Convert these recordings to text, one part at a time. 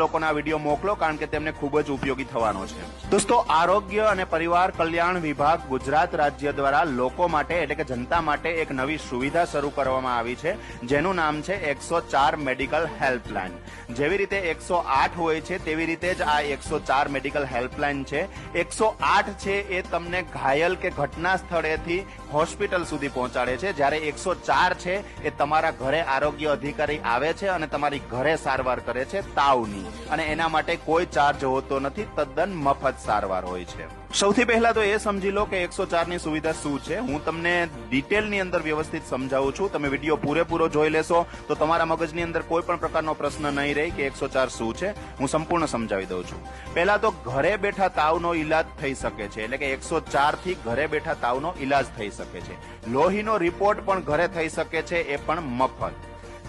લોકોને વીડિયો મોકલો, કારણ કે તેમને ખૂબ જ ઉપયોગી થવાનો છે. દોસ્તો, આરોગ્ય અને પરિવાર કલ્યાણ વિભાગ ગુજરાત રાજ્ય દ્વારા લોકો માટે એટલે કે જનતા માટે એક નવી સુવિધા શરૂ કરવામાં આવી છે, જેનું નામ છે એકસો ચાર મેડિકલ હેલ્પલાઇન. જેવી રીતે એકસો આઠ હોય છે, તેવી રીતે જ આ એકસો ચાર મેડિકલ હેલ્પલાઇન છે. એકસો આઠ છે એ તમને ઘાયલ કે ઘટના સ્થળેથી હોસ્પિટલ સુધી પહોંચાડે છે. જ્યારે એકસો ચાર છે એ તમારા ઘરે આરોગ્ય અધિકારી આવે છે અને તમારી ઘરે સારવાર કરે છે તાવની. અને એના માટે કોઈ ચાર્જ હોતો નથી, તદ્દન મફત સારવાર હોય છે. સૌથી પહેલા તો એ સમજી લો કે એકસો ચારની સુવિધા શું છે. હું તમને ડિટેલની અંદર વ્યવસ્થિત સમજાવું છું. તમે વીડિયો પૂરેપૂરો જોઈ લેશો તો તમારા મગજની અંદર કોઈ પણ પ્રકારનો પ્રશ્ન નહીં રહે કે એકસો ચાર શું છે. હું સંપૂર્ણ સમજાવી દઉં છું. પહેલા તો ઘરે બેઠા તાવનો ઈલાજ થઈ શકે છે. એટલે કે એકસો ચારથી ઘરે બેઠા તાવનો ઈલાજ થઈ શકે છે. લોહીનો રિપોર્ટ પણ ઘરે થઈ શકે છે, એ પણ મફત.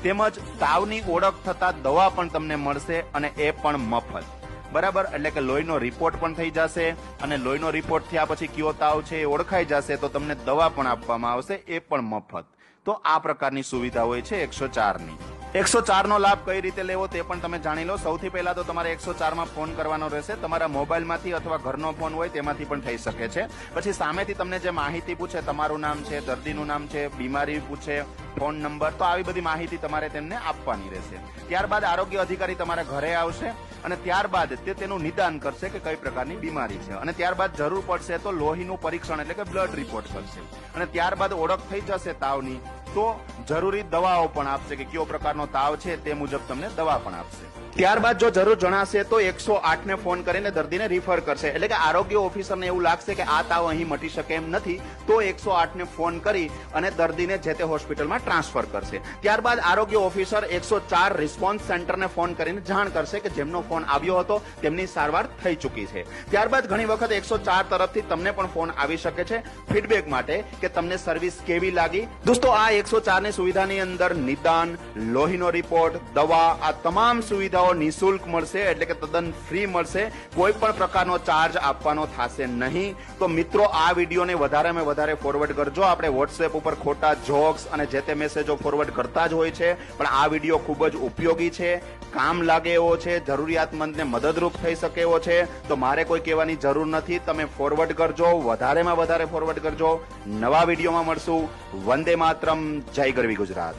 તેમજ તાવની ઓળખ થતા દવા પણ તમને મળશે અને એ પણ મફત. બરાબર? એટલે કે લોહીનો રિપોર્ટ પણ થઈ જશે અને લોહીનો રિપોર્ટ થયા પછી કયો તાવ છે એ ઓળખાઈ જશે, તો તમને દવા પણ આપવામાં આવશે, એ પણ મફત. તો આ પ્રકારની સુવિધા હોય છે એકસો ચારની. એકસો ચારનો લાભ કઈ રીતે લેવો તે પણ તમે જાણી લો. સૌથી પહેલા તો તમારે એકસો ચારમાં ફોન કરવાનો રહેશે. તમારા મોબાઈલમાંથી અથવા ઘરનો ફોન હોય તેમાંથી પણ થઈ શકે છે. પછી સામેથી તમને જે માહિતી પૂછે, તમારું નામ છે, દર્દીનું નામ છે, બીમારી પૂછે ફોન નંબર તો આવી બધી માહિતી તમારે તેમને આપવાની રહેશે. ત્યારબાદ આરોગ્ય અધિકારી તમારા ઘરે આવશે અને ત્યારબાદ તે તેનું નિદાન કરશે કે કઈ પ્રકારની બીમારી છે. અને ત્યારબાદ જરૂર પડશે તો લોહીનું પરીક્ષણ એટલે કે બ્લડ રિપોર્ટ કરશે. અને ત્યારબાદ ઓળખ થઈ જશે તાવની તો જરૂરી દવાઓ પણ આપશે કે કયો પ્રકારનો તાવ છે તે મુજબ તમને દવા પણ આપશે. ત્યારબાદ જો જરૂર જણાશે તો એકસો આઠ ને ફોન કરીને દર્દીને રિફર કરશે. એટલે કે આરોગ્ય ઓફિસરને એવું લાગશે કે આ તાવ અહીં મટી શકે એમ નથી, તો એકસો આઠ ને ફોન કરી અને દર્દીને જે તે હોસ્પિટલમાં ટ્રાન્સફર કરશે. ત્યારબાદ આરોગ્ય ઓફિસર એકસો ચાર રિસ્પોન્સ સેન્ટરને ફોન કરીને જાણ કરશે કે જેમનો ફોન આવ્યો હતો તેમની સારવાર થઈ ચૂકી છે. ત્યારબાદ ઘણી વખત એકસો ચાર તરફથી તમને પણ ફોન આવી શકે છે ફીડબેક માટે કે તમને સર્વિસ કેવી લાગી. દોસ્તો, આ એકસો ચારની સુવિધાની અંદર નિદાન, લોહીનો રિપોર્ટ દવા, આ તમામ સુવિધાઓ નિશુલ્ક મળશે, એટલે કે તદ્દન ફ્રી મળશે. કોઈ પણ પ્રકારનો ચાર્જ આપવાનો થશે નહીં. તો મિત્રો, આ વિડીયોને વધારેમાં વધારે ફોરવર્ડ કરજો. આપણે વોટ્સએપ ઉપર ખોટા જોક્સ અને જે તે મેસેજો ફોરવર્ડ કરતા જ હોય છે. પણ આ વીડિયો ખૂબ જ ઉપયોગી છે. કામ લાગે એવો છે, જરૂરિયાતમંદને મદદરૂપ થઈ શકે એવો છે. તો મારે કોઈ કહેવાની જરૂર નથી. તમે ફોરવર્ડ કરજો, વધારેમાં વધારે ફોરવર્ડ કરજો. નવા વિડીયોમાં મળશું. વંદે માતરમ. જય ગરવી ગુજરાત.